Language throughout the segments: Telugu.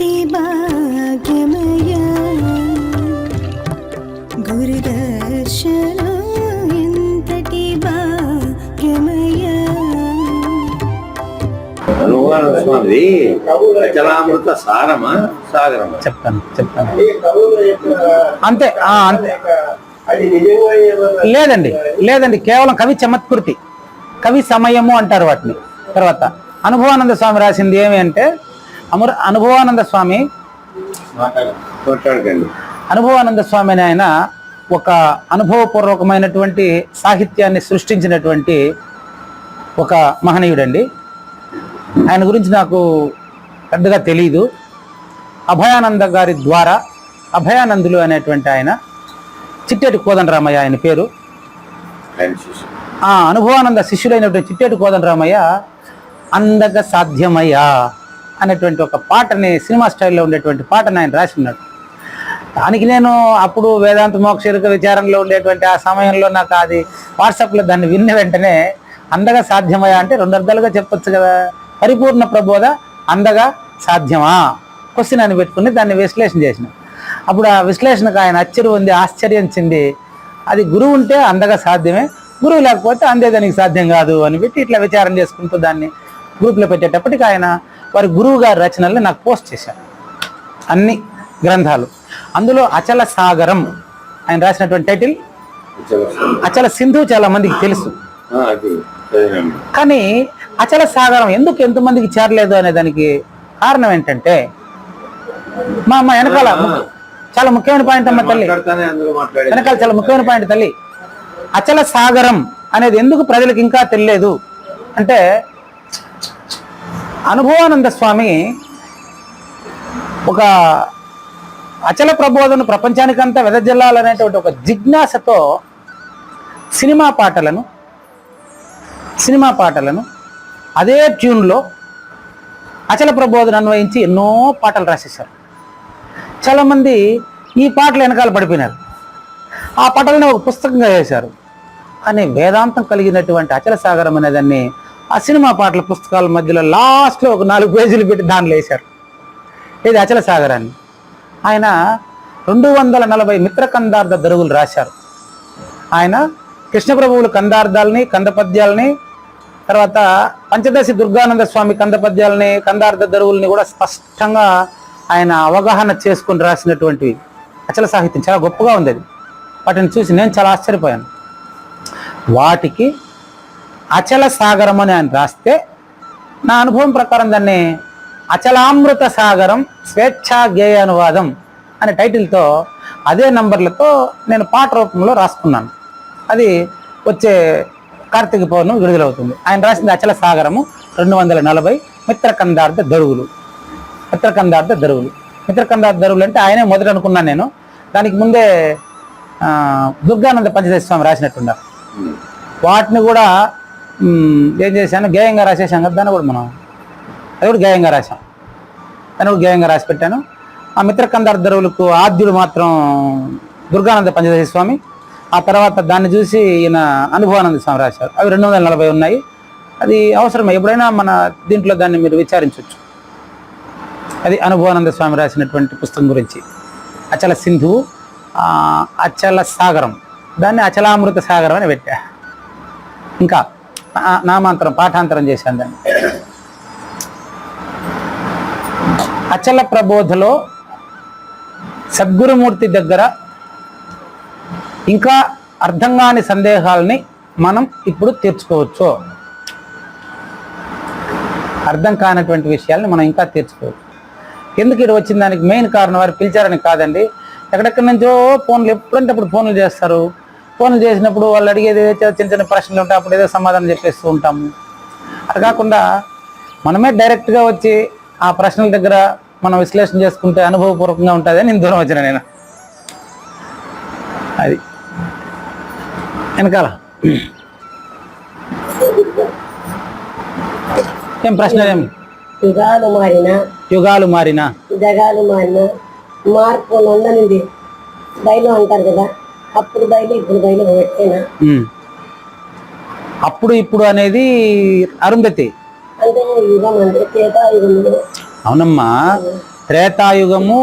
ఎంతటి భాగ్యమయా గురుదర్శనం ఎంతటి భాగ్యమయా అనుమాన స్వామిది అచలామృత సారమా సాగరమా చెప్తాను చెప్తాను అంతే ఆ, అంతే. లేదండి లేదండి కేవలం కవి చమత్కృతి కవి సమయము అంటారు వాటిని. తర్వాత అనుభవానంద స్వామి రాసింది ఏమి అంటే అమర అనుభవానంద స్వామి. అనుభవానంద స్వామి అని ఆయన ఒక అనుభవపూర్వకమైనటువంటి సాహిత్యాన్ని సృష్టించినటువంటి ఒక మహనీయుడండి. ఆయన గురించి నాకు పెద్దగా తెలియదు అభయానంద గారి ద్వారా అభయానందులు అనేటువంటి ఆయన చిట్టేటి కోదండరామయ్య ఆయన పేరు. ఆ అనుభవానంద శిష్యుడైనటువంటి చిట్టేటి కోదండరామయ్య అందక సాధ్యమయ్యా. అనేటువంటి ఒక పాటని సినిమా స్టైల్లో ఉండేటువంటి పాటను ఆయన రాసి దానికి నేను అప్పుడు వేదాంత మోక్షరిక విచారంలో ఉండేటువంటి ఆ సమయంలో నాకు అది వాట్సాప్లో దాన్ని విన్న వెంటనే అందగా సాధ్యమయ్యా అంటే రెండు అర్థాలుగా చెప్పొచ్చు కదా. పరిపూర్ణ ప్రబోధ అందగా సాధ్యమా? క్వశ్చన్ అని పెట్టుకుని దాన్ని విశ్లేషణ చేసిన. అప్పుడు ఆ విశ్లేషణకు ఆయన అచ్చరు ఉంది ఆశ్చర్యం చెంది అది గురువు ఉంటే అందగా సాధ్యమే గురువు లేకపోతే అందే దానికి సాధ్యం కాదు అని పెట్టి ఇట్లా విచారం చేసుకుంటూ దాన్ని గ్రూప్లో పెట్టేటప్పటికి ఆయన వారి గురువు గారి రచనల్ని నాకు పోస్ట్ చేశారు. అన్ని గ్రంథాలు. అందులో అచల సాగరం ఆయన రాసినటువంటి టైటిల్ అచల సింధు చాలా మందికి తెలుసు. కానీ అచల సాగరం ఎందుకు ఎంతమందికి చేరలేదు అనే దానికి కారణం ఏంటంటే మా అమ్మ వెనకాల చాలా ముఖ్యమైన పాయింట్ అమ్మ తల్లి. వెనకాల చాలా ముఖ్యమైన పాయింట్ తల్లి. అచల సాగరం అనేది ఎందుకు ప్రజలకు ఇంకా తెలియలేదు అంటే అనుభవానంద స్వామి ఒక అచల ప్రబోధను ప్రపంచానికంతా వెదజల్లాలనేటువంటి ఒక జిజ్ఞాసతో సినిమా పాటలను సినిమా పాటలను అదే ట్యూన్లో అచల ప్రబోధన అన్వయించి ఎన్నో పాటలు రాసేశారు. చాలామంది ఈ పాటలు వెనకాల పడిపోయినారు. ఆ పాటలను ఒక పుస్తకంగా వేశారు. అనే వేదాంతం కలిగినటువంటి అచల సాగరం అనేదాన్ని ఆ సినిమా పాటల పుస్తకాల మధ్యలో లాస్ట్లో ఒక నాలుగు పేజీలు పెట్టి దానిలో వేశారు. ఇది అచల సాగరాన్ని. ఆయన రెండు వందల నలభై మిత్ర కందార్థ దరువులు రాశారు. ఆయన కృష్ణప్రభువులు కందార్థాలని కందపద్యాలని తర్వాత పంచదశి దుర్గానంద స్వామి కందపద్యాలని కందార్థ దరువుల్ని కూడా స్పష్టంగా ఆయన అవగాహన చేసుకుని రాసినటువంటివి. అచల సాహిత్యం చాలా గొప్పగా ఉంది అది. వాటిని చూసి నేను చాలా ఆశ్చర్యపోయాను. వాటికి అచల సాగరం అని ఆయన రాస్తే నా అనుభవం ప్రకారం దాన్ని అచలామృత సాగరం స్వేచ్ఛా గేయ అనువాదం అనే టైటిల్తో అదే నంబర్లతో నేను పాట రూపంలో రాసుకున్నాను. అది వచ్చే కార్తీక పౌర్ణమి విడుదలవుతుంది. ఆయన రాసింది అచల సాగరము రెండు వందల నలభై మిత్రకందార్థ దరువులు. మిత్రకందార్థ దరువులు. మిత్రకందార్థ దరువులు అంటే ఆయనే మొదట అనుకున్నాను నేను. దానికి ముందే దుర్గానంద పంచదశ స్వామి రాసినట్టున్నారు. వాటిని కూడా ఏం చేశాను? గేయంగా రాసేసాం కదా దాన్ని కూడా మనం. అది కూడా గేయంగా రాసాం దాన్ని కూడా గేయంగా రాసి పెట్టాను. ఆ మిత్రకందార్థరువులకు ఆద్యుడు మాత్రం దుర్గానంద పంచదశి స్వామి. ఆ తర్వాత దాన్ని చూసి ఈయన అనుభవానంద స్వామి రాశారు. అవి రెండు వందల నలభై ఉన్నాయి. అది అవసరమే? ఎప్పుడైనా మన దీంట్లో దాన్ని మీరు విచారించవచ్చు. అది అనుభవానంద స్వామి రాసినటువంటి పుస్తకం గురించి. అచల సింధు అచల సాగరం. దాన్ని అచలామృత సాగరం అని పెట్టా. ఇంకా నామాంతరం పాఠాంతరం చేశాను దాన్ని. అచల ప్రబోధలో సద్గురుమూర్తి దగ్గర ఇంకా అర్థం కాని సందేహాలని మనం ఇప్పుడు తీర్చుకోవచ్చు. అర్థం కానటువంటి విషయాల్ని మనం ఇంకా తీర్చుకోవచ్చు. ఎందుకు ఇక్కడ వచ్చిన దానికి మెయిన్ కారణం వారు పిలిచారని కాదండి. ఎక్కడెక్కడి నుంచో ఫోన్లు ఎప్పుడంటే అప్పుడు ఫోన్లు చేస్తారు. ఫోన్లు చేసినప్పుడు వాళ్ళు అడిగేది ఏదో చిన్న చిన్న ప్రశ్నలు ఉంటాయి అప్పుడు ఏదో సమాధానం చెప్పేస్తూ ఉంటాము. అది కాకుండా మనమే డైరెక్ట్గా వచ్చి ఆ ప్రశ్నల దగ్గర మనం విశ్లేషణ చేసుకుంటే అనుభవపూర్వకంగా ఉంటుంది అని నేను దూరం వచ్చిన నేను. అది. వెనకాల. ఏం ప్రశ్న ఏం? యుగాలు మారిన యుగాలు మారినా. జగాలు మారిన మార్పు ఉందనింది అంటారు కదా అప్పుడు బయలు ఇప్పుడు బయలు పెట్టేనా. అప్పుడు ఇప్పుడు అనేది అరుంధతి. అవునమ్మా. త్రేతాయుగము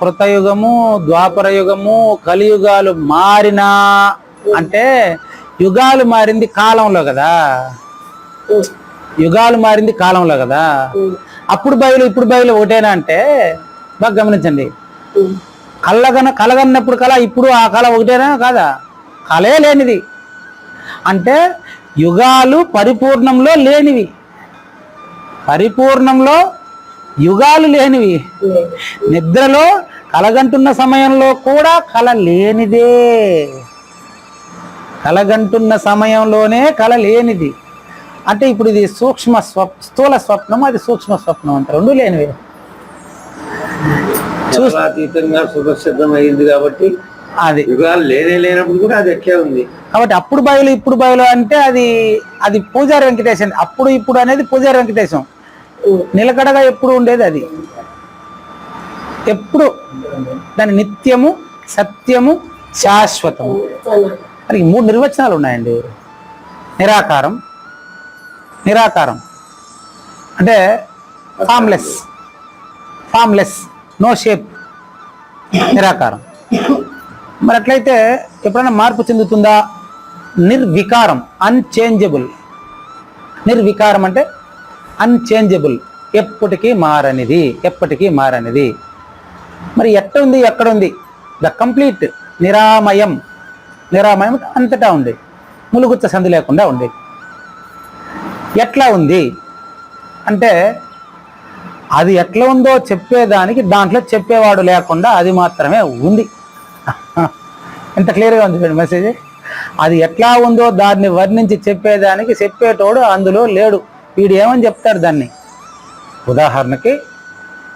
కృతయుగము ద్వాపర యుగము కలియుగాలు మారినా అంటే యుగాలు మారింది కాలంలో కదా. యుగాలు మారింది కాలంలో కదా. అప్పుడు బయలు ఇప్పుడు బయలు ఒకటేనా అంటే బాగా గమనించండి. కళ్ళగన కలగన్నప్పుడు కళ ఇప్పుడు ఆ కళ ఒకటేనా కాదా? కళే లేనిది. అంటే యుగాలు పరిపూర్ణంలో లేనివి. పరిపూర్ణంలో యుగాలు లేనివి. నిద్రలో కలగంటున్న సమయంలో కూడా కళ లేనిదే. కలగంటున్న సమయంలోనే కళ లేనిది. అంటే ఇప్పుడు ఇది సూక్ష్మ స్వప్ స్థూల స్వప్నం అది సూక్ష్మ స్వప్నం అంట రెండు లేనివే. అయింది కాబట్టి అది. యుగాలు లేనే లేనప్పుడు కూడా అది ఎట్లే ఉంది. కాబట్టి అప్పుడు బయలు ఇప్పుడు బయలు అంటే అది అది పూజారి వెంకటేశం అప్పుడు ఇప్పుడు అనేది పూజారి వెంకటేశం. నిలకడగా ఎప్పుడు ఉండేది అది? ఎప్పుడు? దాని నిత్యము సత్యము శాశ్వతము. మరి మూడు నిర్వచనాలు ఉన్నాయండి. నిరాకారం నిరాకారం. అంటే ఫామ్లెస్ ఫామ్లెస్ నో షేప్ నిరాకారం. మరి అట్లయితే ఎప్పుడైనా మార్పు చెందుతుందా? నిర్వికారం. అన్చేంజబుల్ నిర్వికారం అంటే అన్చేంజబుల్ ఎప్పటికీ మారనిది. ఎప్పటికీ మారనిది. మరి ఎట్ట ఉంది ఎక్కడ ఉంది ద కంప్లీట్ నిరామయం నిరామయం అంతటా ఉంది. ములుగుచ్చ సంధి లేకుండా ఉండేది ఎట్లా ఉంది? అంటే అది ఎట్లా ఉందో చెప్పేదానికి దాంట్లో చెప్పేవాడు లేకుండా అది మాత్రమే ఉంది. ఎంత క్లియర్గా ఉంది చూడండి మెసేజ్ అది ఎట్లా ఉందో దాన్ని వర్ణించి చెప్పేదానికి చెప్పేటోడు అందులో లేడు. వీడు ఏమని చెప్తాడు దాన్ని? ఉదాహరణకి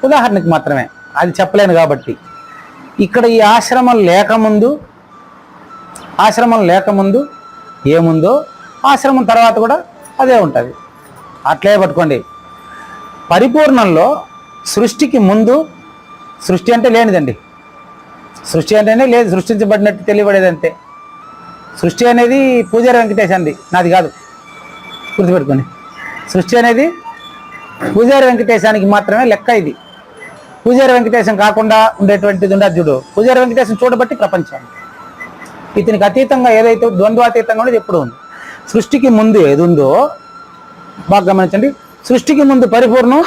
ఉదాహరణకి మాత్రమే. అది చెప్పలేను కాబట్టి. ఇక్కడ ఈ ఆశ్రమం లేకముందు ఆశ్రమం లేకముందు ఏముందో ఆశ్రమం తర్వాత కూడా అదే ఉంటుంది. అట్లే పట్టుకోండి. పరిపూర్ణంలో సృష్టికి ముందు సృష్టి అంటే లేనిదండి. సృష్టి అంటేనే లేదు సృష్టించబడినట్టు తెలియబడేది అంతే సృష్టి అనేది పూజారి వెంకటేష్ అంది నాది కాదు. గుర్తుపెట్టుకొని సృష్టి అనేది పూజారి వెంకటేశానికి మాత్రమే లెక్క ఇది. పూజారి వెంకటేశం కాకుండా ఉండేటువంటిది ఉండదు చూడు. పూజారి వెంకటేశం చూడబట్టి ప్రపంచం. ఇతనికి అతీతంగా ఏదైతే ద్వంద్వాతీతంగా ఉండేది ఎప్పుడు ఉంది. సృష్టికి ముందు ఏది ఉందో బాగా గమనించండి. సృష్టికి ముందు పరిపూర్ణం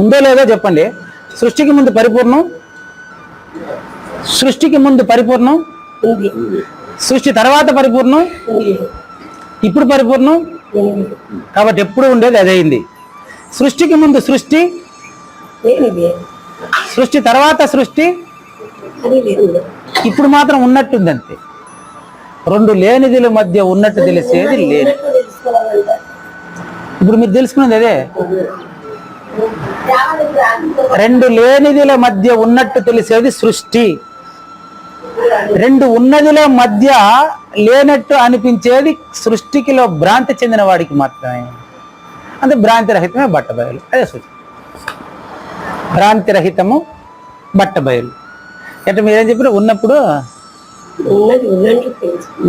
ఉందో లేదో చెప్పండి. సృష్టికి ముందు పరిపూర్ణం సృష్టికి ముందు పరిపూర్ణం సృష్టి తర్వాత పరిపూర్ణం ఇప్పుడు పరిపూర్ణం కాబట్టి ఎప్పుడు ఉండేది అదైంది సృష్టికి ముందు సృష్టి సృష్టి తర్వాత సృష్టి ఇప్పుడు మాత్రం ఉన్నట్టుందంతే. రెండు లేనిదిల మధ్య ఉన్నట్టు తెలిసేది లేదు ఇప్పుడు మీరు తెలుసుకున్నది అదే. రెండు లేనిదిల మధ్య ఉన్నట్టు తెలిసేది సృష్టి. రెండు ఉన్నదిల మధ్య లేనట్టు అనిపించేది సృష్టికిలో భ్రాంతి చెందిన వాడికి మాత్రమే. అంటే భ్రాంతి రహితమే బట్టబయలు. అదే సృష్టి. భ్రాంతి రహితము బట్టబయలు. అంటే మీరేం చెప్పారు ఉన్నప్పుడు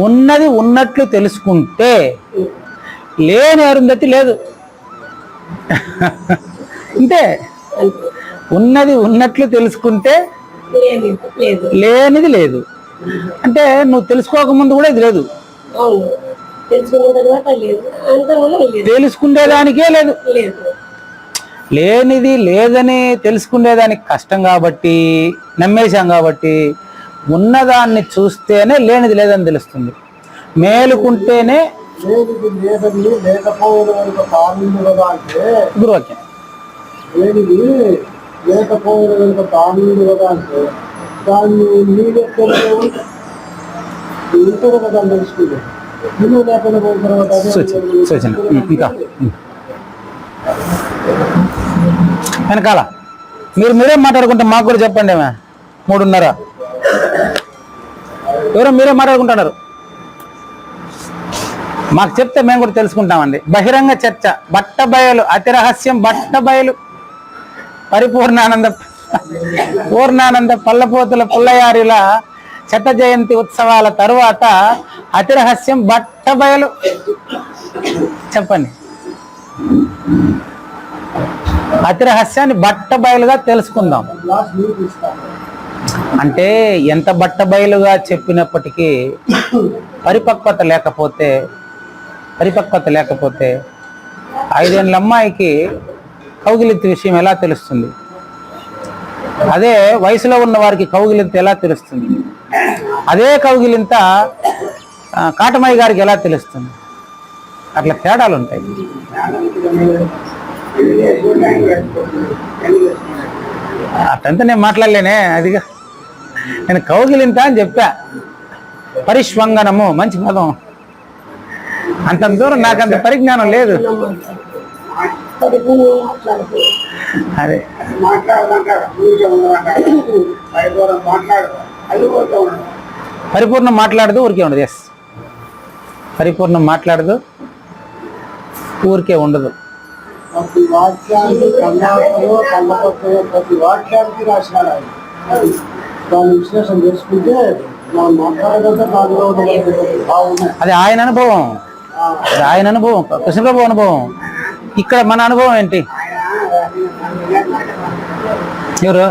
ఉన్నది ఉన్నట్లు తెలుసుకుంటే లేని అరుంధతి లేదు. అంతే అంతే ఉన్నది ఉన్నట్లు తెలుసుకుంటే లేనిది లేదు. అంటే నువ్వు తెలుసుకోకముందు కూడా ఇది లేదు. తెలుసుకునేదానికే లేదు. లేనిది లేదని తెలుసుకునేదానికి కష్టం కాబట్టి నమ్మేశాం కాబట్టి ఉన్నదాన్ని చూస్తేనే లేనిది లేదని తెలుస్తుంది. మేలుకుంటేనే లేనిది లేదని లేకపోయిన కనుక తానింది కదా అంటే గురువాక్యం. లేనిది లేకపోయిన కనుక తానింది కదా అంటే దాన్ని నీళ్ళెక్కలేవు ఇంటర్ కదా తెలుసుకుంది. లేకుండా పోయిన తర్వాత ఇంకా ఉం. వెనకాల. మీరు మీరేం మాట్లాడుకుంటే మాకు కూడా చెప్పండి మూడున్నర. ఎవరో మీరే మాట్లాడుకుంటున్నారు. మాకు చెప్తే మేము కూడా తెలుసుకుంటామండి. బహిరంగ చర్చ బట్ట బయలు అతి రహస్యం బట్ట బయలు పరిపూర్ణానంద పూర్ణానంద పల్లపోతుల పుల్లయారిల శత జయంతి ఉత్సవాల తరువాత అతి రహస్యం బట్ట బయలు చెప్పండి. అతి రహస్యాన్ని బట్ట బయలుగా తెలుసుకుందాం. అంటే ఎంత బట్ట బయలుగా చెప్పినప్పటికీ పరిపక్వత లేకపోతే పరిపక్వత లేకపోతే ఐదేళ్ళ అమ్మాయికి కౌగిలింత విషయం ఎలా తెలుస్తుంది? అదే వయసులో ఉన్న వారికి కౌగిలింత ఎలా తెలుస్తుంది? అదే కౌగిలింత కాటమయ్య గారికి ఎలా తెలుస్తుంది? అట్లా తేడాలు ఉంటాయి. అట్టంతా నేను మాట్లాడలేనే అదిగా. నేను కౌగిలింత అని చెప్పా. పరిష్వంగనము మంచి పదం. అంత దూరం నాకు అంత పరిజ్ఞానం లేదు. అదే పరిపూర్ణం మాట్లాడదు ఊరికే ఉండదు. ఎస్ పరిపూర్ణం మాట్లాడదు ఊరికే ఉండదు. ప్రతి కన్నపత్రయో ప్రతి వాక్యానికి రాసినాడు ఆయన అది దాని విశ్లేషణ చేసుకుంటే మనం దానిలో అది ఆయన అనుభవం. ఆయన అనుభవం కృష్ణప్రభు అనుభవం. ఇక్కడ మన అనుభవం ఏంటి? ఎవరు?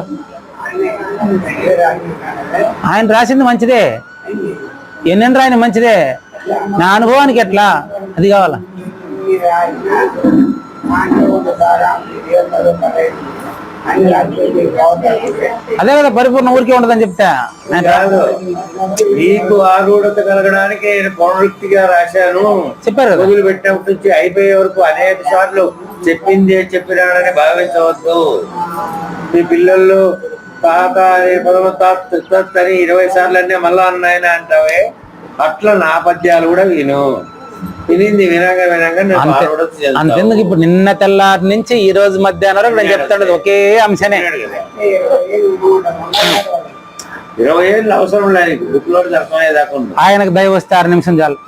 ఆయన రాసింది మంచిదే. ఎన్నెన్ని రాయని మంచిదే? నా అనుభవానికి ఎట్లా? అది కావాలా? అదే కదా పరిపూర్ణ ఊరికే ఉండదని చెప్తా. నీకు ఆరూఢత కలగడానికి నేను పునరుక్తిగా రాశాను. చెప్పారు మొదలు పెట్టినప్పటి నుంచి అయిపోయే వరకు అనేక సార్లు చెప్పిందే చెప్పినాడని భావించవద్దు. మీ పిల్లలు తాత అనే పదము తాత్ తత్ అని ఇరవై సార్లు అన్నీ మళ్ళా అన్నాయని అంటావే. అట్లా నా పద్యాలు కూడా విను. అంతెందుకు ఇప్పుడు నిన్న తెల్లారి నుంచి ఈ రోజు మధ్యాహ్నం వరకు నేను చెప్తాడు ఒకే అంశనే. ఇరవై ఏళ్ళు అవసరం లేదు. ఆయనకు దయ వస్తే ఆరు నిమిషం చాలు.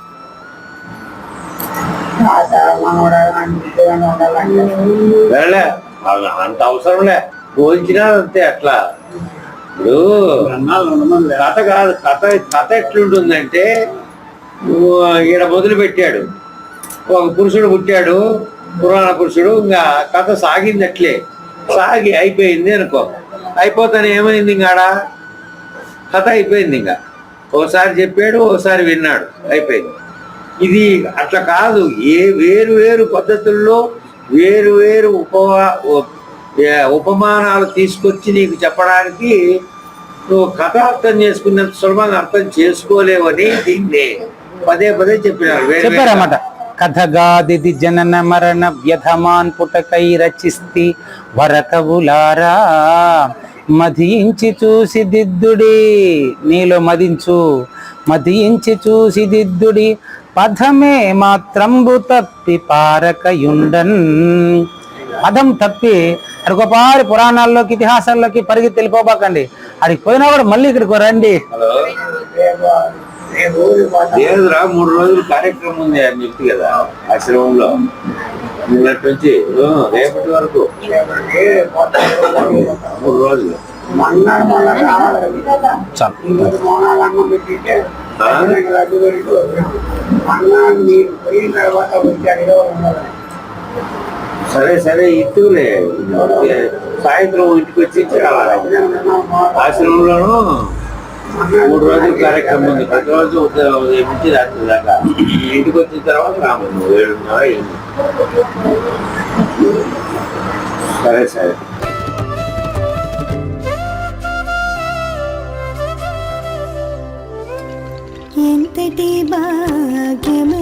అంత అవసరంలే పోల్చినా అంతే అట్లా. ఇప్పుడు కథ కాదు కథ కథ ఎట్లుంటుందంటే నువ్వు ఈడ మొదలు పెట్టాడు ఒక పురుషుడు పుట్టాడు పురాణ పురుషుడు ఇంకా కథ సాగింది అట్లే సాగి అయిపోయింది అనుకో. అయిపోతానే ఏమైంది ఇంకాడ కథ అయిపోయింది ఇంకా. ఒకసారి చెప్పాడు ఒకసారి విన్నాడు. అయిపోయింది. ఇది అట్లా కాదు. ఏ వేరు వేరు పద్ధతుల్లో వేరు వేరు ఉపవా ఉపమానాలు తీసుకొచ్చి నీకు చెప్పడానికి నువ్వు కథ అర్థం చేసుకున్నంత సులభంగా అర్థం చేసుకోలేవని దీన్నే పదే పదే చెప్పినారు చెప్పారన్నమాట. కథగాదిది జనన మరణ వ్యధమాన్ పుటకై రచిస్తి వరకవులారా. మదించి చూసి దిద్దుడి నీలో మదించు మదించి చూసి దిద్దుడి పదమే మాత్రంబు తప్పి పారకయుండన్. పదం తప్పి అది గొప్పవారి పురాణాల్లోకి ఇతిహాసాల్లోకి పరిగి తెలిపోబాకండి. అడిగి పోయినా కూడా మళ్ళీ ఇక్కడికి రండి. హలో. లేదురా మూడు రోజులు కార్యక్రమం ఉంది అని చెప్పి కదా ఆశ్రమంలో నిన్నటి నుంచి రేపటి వరకు. మూడు రోజులు. సరే సరే ఇట్టులే సాయంత్రం ఇంటికి వచ్చి ఇచ్చేయాలి ఆశ్రమంలోనూ మూడు రోజులు కార్యక్రమం ఉంది. ప్రతిరోజు ఉదయం ఉదయం నుంచి రాత్రి దాకా. ఇంటికి వచ్చిన తర్వాత రాము ఏడున్నర ఎనిమిది. సరే సరే. ఎంతటి భాగ్యమయ